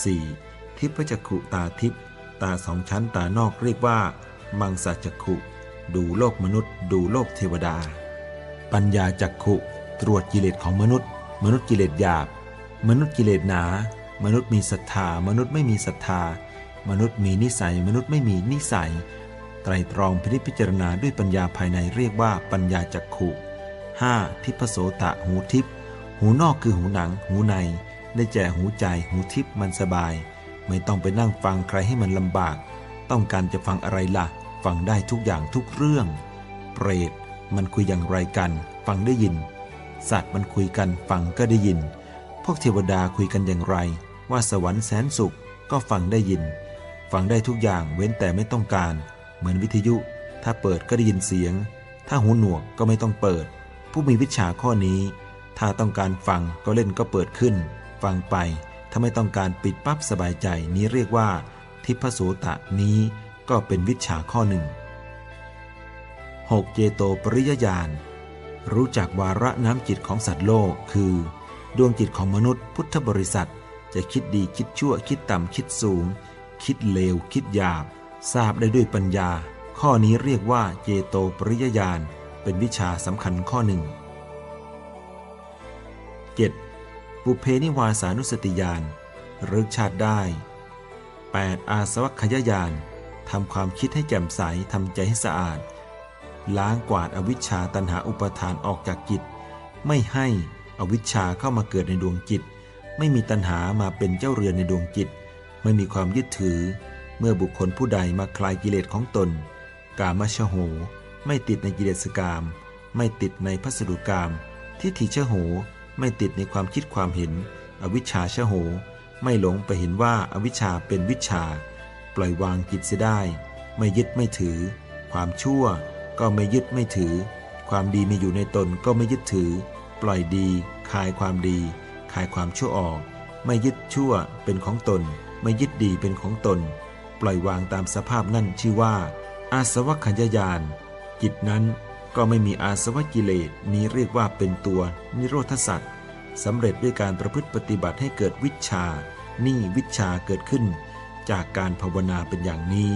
4. ทิพจักขุตาทิพตาสองชั้นตานอกเรียกว่า มังสจักขุดูโลกมนุษย์ ดูโลกเทวดา ปัญญาจักขุตรวจกิเลสของมนุษย์ มนุษย์กิเลสหยาบ มนุษย์กิเลสหนา มนุษย์มีศรัทธา มนุษย์ไม่มีศรัทธา มนุษย์มีนิสัย มนุษย์ไม่มีนิสัย ไตรตรองพิจพิจารณาด้วยปัญญาภายในเรียกว่าปัญญาจักขุ 5. ทิพโสตะหูทิพหูนอกคือหูหนัง หูใน ได้แก่หูใจหูทิพมันสบาย ไม่ต้องไปนั่งฟังใครให้มันลำบาก ต้องการจะฟังอะไรล่ะ ฟังได้ทุกอย่างทุกเรื่อง เปรตมันคุยอย่างไรกัน ฟังได้ยิน สัตว์มันคุยกันฟังก็ได้ยิน พวกเทวดาคุยกันอย่างไร ว่าสวรรค์แสนสุขก็ฟังได้ยิน ฟังได้ทุกอย่างเว้นแต่ไม่ต้องการ เหมือนวิทยุ ถ้าเปิดก็ได้ยินเสียง ถ้าหูหนวกก็ไม่ต้องเปิด ผู้มีวิชาข้อนี้ ถ้าต้องการฟังก็เล่นก็เปิดขึ้น ฟังไป ถ้าไม่ต้องการปิดปั๊บสบายใจนี้เรียกว่า ทิพโสตะนี้ก็เป็นวิชาข้อหนึ่ง 6. เจโตปริยญาณ รู้จักวาระน้ำจิตของสัตว์โลก คือ ดวงจิตของมนุษย์พุทธบริษัท จะคิดดีคิดชั่วคิดต่ำคิดสูง คิดเลว คิดหยาบ ทราบได้ด้วยปัญญา ข้อนี้เรียกว่าเจโตปริยญาณ เป็นวิชาสำคัญข้อหนึ่ง 7. ปุเพนิวาสานุสติญาณรึกชาติได้ 8. อาสวัคยญาณทำความคิดให้แจ่มใสทำใจให้สะอาด ล้างกวาดอวิชชาตันหาอุปทานออกจากจิต ไม่ให้อวิชชาเข้ามาเกิดในดวงจิต ไม่มีตัณหามาเป็นเจ้าเรือนในดวงจิต ไม่มีความยึดถือ เมื่อบุคคลผู้ใดมาคลายกิเลสของตน กามชโห ไม่ติดในกิเลสกาม ไม่ติดในพัสดุกาม ทิฏฐิชโห ไม่ติดในความคิดความเห็น อวิชชาชโห ไม่หลงไปเห็นว่าอวิชชาเป็นวิชา ปล่อยวางจิตเสียได้ ไม่ยึดไม่ถือ ความชั่วก็ไม่ยึดไม่ถือ ความดีมีอยู่ในตนก็ไม่ยึดถือ ปล่อยดีคายความดีคายความชั่วออก ไม่ยึดชั่วเป็นของตน ไม่ยึดดีเป็นของตน ปล่อยวางตามสภาพนั่นชื่อว่า อาสวัคขยญาณจิตนั้น ก็ไม่มีอาสวะกิเลสนี้เรียกว่าเป็นตัวนิโรธสัตว์สำเร็จด้วยการประพฤติปฏิบัติให้เกิดวิชา นี่วิชาเกิดขึ้น จากการภาวนาเป็นอย่างนี้